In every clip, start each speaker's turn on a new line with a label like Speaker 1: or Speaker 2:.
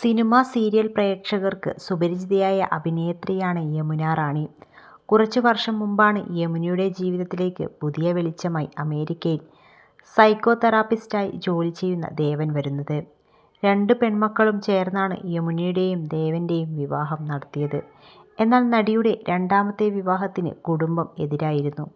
Speaker 1: Cinema serial പ്രേക്ഷകർക്ക് സുപരിചിതയായ അഭിനേത്രിയാണ് യമുന റാണി. കുറച്ച് വർഷം മുമ്പാണ് യമുനയുടെ ജീവിതത്തിലേക്ക് പുതിയ വെളിച്ചമായി അമേരിക്കയിൽ സൈക്കോ തെറാപ്പിസ്റ്റായി ജോലി ചെയ്യുന്ന ദേവൻ വരുന്നത്. രണ്ട് പെൺമക്കളും ചേർന്നാണ് യമുനയുടെയും ദേവന്റെയും വിവാഹം നടത്തിയത്. എന്നാൽ നടിയുടെ രണ്ടാമത്തെ വിവാഹത്തിന് കുടുംബം എതിരായിരുന്നു.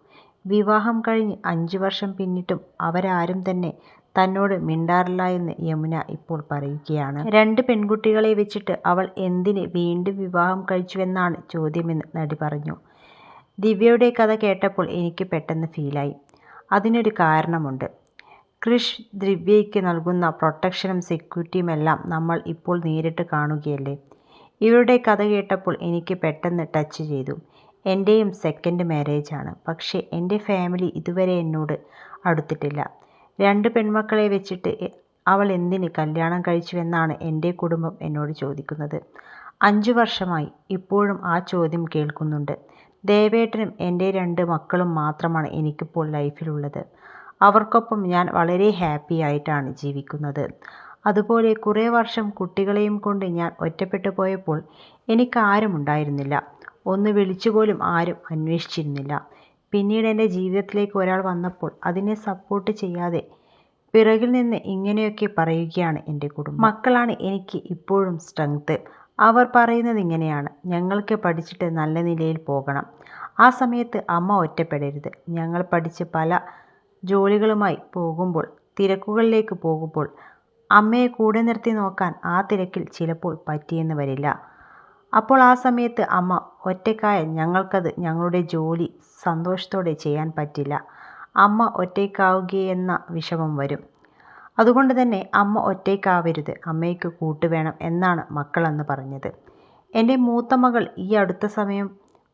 Speaker 1: വിവാഹം കഴിഞ്ഞ് അഞ്ച് വർഷം പിന്നിട്ടും അവരാരും തന്നെ തന്നോട് മിണ്ടാറില്ല എന്ന് യമുന ഇപ്പോൾ പറയുകയാണ്. രണ്ട് പെൺകുട്ടികളെ വെച്ചിട്ട് അവൾ എന്തിന് വീണ്ടും വിവാഹം കഴിച്ചുവെന്നാണ് ചോദ്യമെന്ന് നടി പറഞ്ഞു. ദിവ്യയുടെ കഥ കേട്ടപ്പോൾ എനിക്ക് പെട്ടെന്ന് ഫീലായി. അതിനൊരു കാരണമുണ്ട്. ക്രിഷ് ദിവ്യയ്ക്ക് നൽകുന്ന പ്രൊട്ടക്ഷനും സെക്യൂരിറ്റിയും എല്ലാം നമ്മൾ ഇപ്പോൾ നേരിട്ട് കാണുകയല്ലേ. ഇവരുടെ കഥ കേട്ടപ്പോൾ എനിക്ക് പെട്ടെന്ന് ടച്ച് ചെയ്തു. എന്റെയും സെക്കൻഡ് മാരേജാണ്. പക്ഷേ എന്റെ ഫാമിലി ഇതുവരെ എന്നോട് അടുത്തിട്ടില്ല. രണ്ട് പെൺമക്കളെ വെച്ചിട്ട് അവൾ എന്തിന് കല്യാണം കഴിച്ചുവെന്നാണ് എന്റെ കുടുംബം എന്നോട് ചോദിക്കുന്നത്. അഞ്ചു വർഷമായി ഇപ്പോഴും ആ ചോദ്യം കേൾക്കുന്നുണ്ട്. ദേവേട്ടനും എന്റെ രണ്ട് മക്കളും മാത്രമാണ് എനിക്കിപ്പോൾ ലൈഫിലുള്ളത്. അവർക്കൊപ്പം ഞാൻ വളരെ ഹാപ്പി ആയിട്ടാണ് ജീവിക്കുന്നത്. അതുപോലെ കുറേ വർഷം കുട്ടികളെയും കൊണ്ട് ഞാൻ ഒറ്റപ്പെട്ടു പോയപ്പോൾ എനിക്കാരുമുണ്ടായിരുന്നില്ല. ഒന്ന് വിളിച്ചുപോലും ആരും അന്വേഷിച്ചിരുന്നില്ല. പിന്നീട് എന്റെ ജീവിതത്തിലേക്ക് ഒരാൾ വന്നപ്പോൾ അതിനെ സപ്പോർട്ട് ചെയ്യാതെ പിറകിൽ നിന്ന് ഇങ്ങനെയൊക്കെ പറയുകയാണ് എന്റെ കുടുംബം. മക്കളാണ് എനിക്ക് ഇപ്പോഴും സ്ട്രെങ്ത്. അവർ പറയുന്നത് ഇങ്ങനെയാണ് ഞങ്ങൾക്ക് പഠിച്ചിട്ട് നല്ല നിലയിൽ പോകണം. ആ സമയത്ത് അമ്മ ഒറ്റപ്പെടരുത്. ഞങ്ങൾ പഠിച്ച് പല ജോലികളുമായി പോകുമ്പോൾ തിരക്കുകളിലേക്ക് പോകുമ്പോൾ അമ്മയെ കൂടെ നിർത്തി നോക്കാൻ ആ തിരക്കിൽ ചിലപ്പോൾ പറ്റിയെന്ന് വരില്ല. അപ്പോൾ ആ സമയത്ത് അമ്മ ഒറ്റക്കായ ഞങ്ങൾക്കത് ഞങ്ങളുടെ ജോലി സന്തോഷത്തോടെ ചെയ്യാൻ പറ്റില്ല. അമ്മ ഒറ്റയ്ക്കാവുകയെന്ന വിഷമം വരും. അതുകൊണ്ട് തന്നെ അമ്മ ഒറ്റയ്ക്കാവരുത്. അമ്മയ്ക്ക് കൂട്ട് വേണം എന്നാണ് മക്കളെന്ന് പറഞ്ഞത്. എന്റെ മൂത്ത മകൾ ഈ അടുത്ത സമയം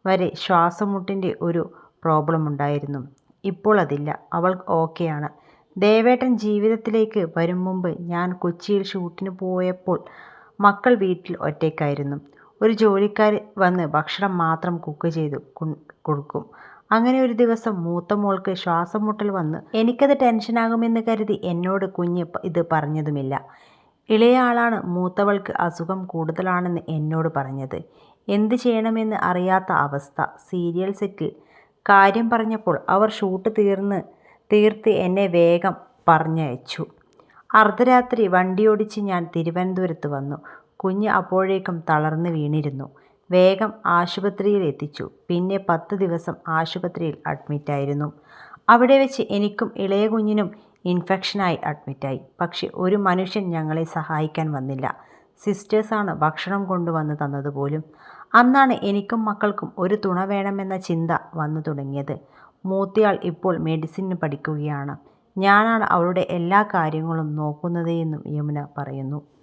Speaker 1: വരെ ശ്വാസമുട്ടിന്റെ ഒരു പ്രോബ്ലം ഉണ്ടായിരുന്നു ഇപ്പോൾ അതില്ല. അവൾ ഓക്കെയാണ്. ദേവേട്ടൻ ജീവിതത്തിലേക്ക് വരും മുമ്പ് ഞാൻ കൊച്ചിയിൽ ഷൂട്ടിന് പോയപ്പോൾ മക്കൾ വീട്ടിൽ ഒറ്റയ്ക്കായിരുന്നു. ഒരു ജോലിക്കാരി വന്ന് ഭക്ഷണം മാത്രം കുക്ക് ചെയ്ത് കൊടുക്കും. അങ്ങനെ ഒരു ദിവസം മൂത്ത മോൾക്ക് ശ്വാസം മുട്ടൽ വന്ന് എനിക്കത് ടെൻഷനാകുമെന്ന് കരുതി എന്നോട് കുഞ്ഞ് ഇത് പറഞ്ഞതുമില്ല. ഇളയ ആളാണ് മൂത്തവൾക്ക് അസുഖം കൂടുതലാണെന്ന് എന്നോട് പറഞ്ഞത്. എന്ത് ചെയ്യണമെന്ന് അറിയാത്ത അവസ്ഥ. സീരിയൽ സെറ്റിൽ കാര്യം പറഞ്ഞപ്പോൾ അവർ ഷൂട്ട് തീർന്ന് തീർത്ത് എന്നെ വേഗം പറഞ്ഞയച്ചു. അർദ്ധരാത്രി വണ്ടിയോടിച്ച് ഞാൻ തിരുവനന്തപുരത്ത് വന്നു. കുഞ്ഞ് അപ്പോഴേക്കും തളർന്ന് വീണിരുന്നു. വേഗം ആശുപത്രിയിൽ എത്തിച്ചു. പിന്നെ പത്ത് ദിവസം ആശുപത്രിയിൽ അഡ്മിറ്റായിരുന്നു. അവിടെ വെച്ച് എനിക്കും ഇളയ കുഞ്ഞിനും ഇൻഫെക്ഷനായി അഡ്മിറ്റായി. പക്ഷെ ഒരു മനുഷ്യൻ ഞങ്ങളെ സഹായിക്കാൻ വന്നില്ല. സിസ്റ്റേഴ്സാണ് ഭക്ഷണം കൊണ്ടുവന്ന് തന്നതുപോലും അന്നാണ് എനിക്കും മക്കൾക്കും ഒരു തുണ വേണമെന്ന ചിന്ത വന്നു തുടങ്ങിയത്. മൂത്തയാൾ ഇപ്പോൾ മെഡിസിന് പഠിക്കുകയാണ്. ഞാനാണ് അവളുടെ എല്ലാ കാര്യങ്ങളും നോക്കുന്നത് എന്നും യമുന പറയുന്നു.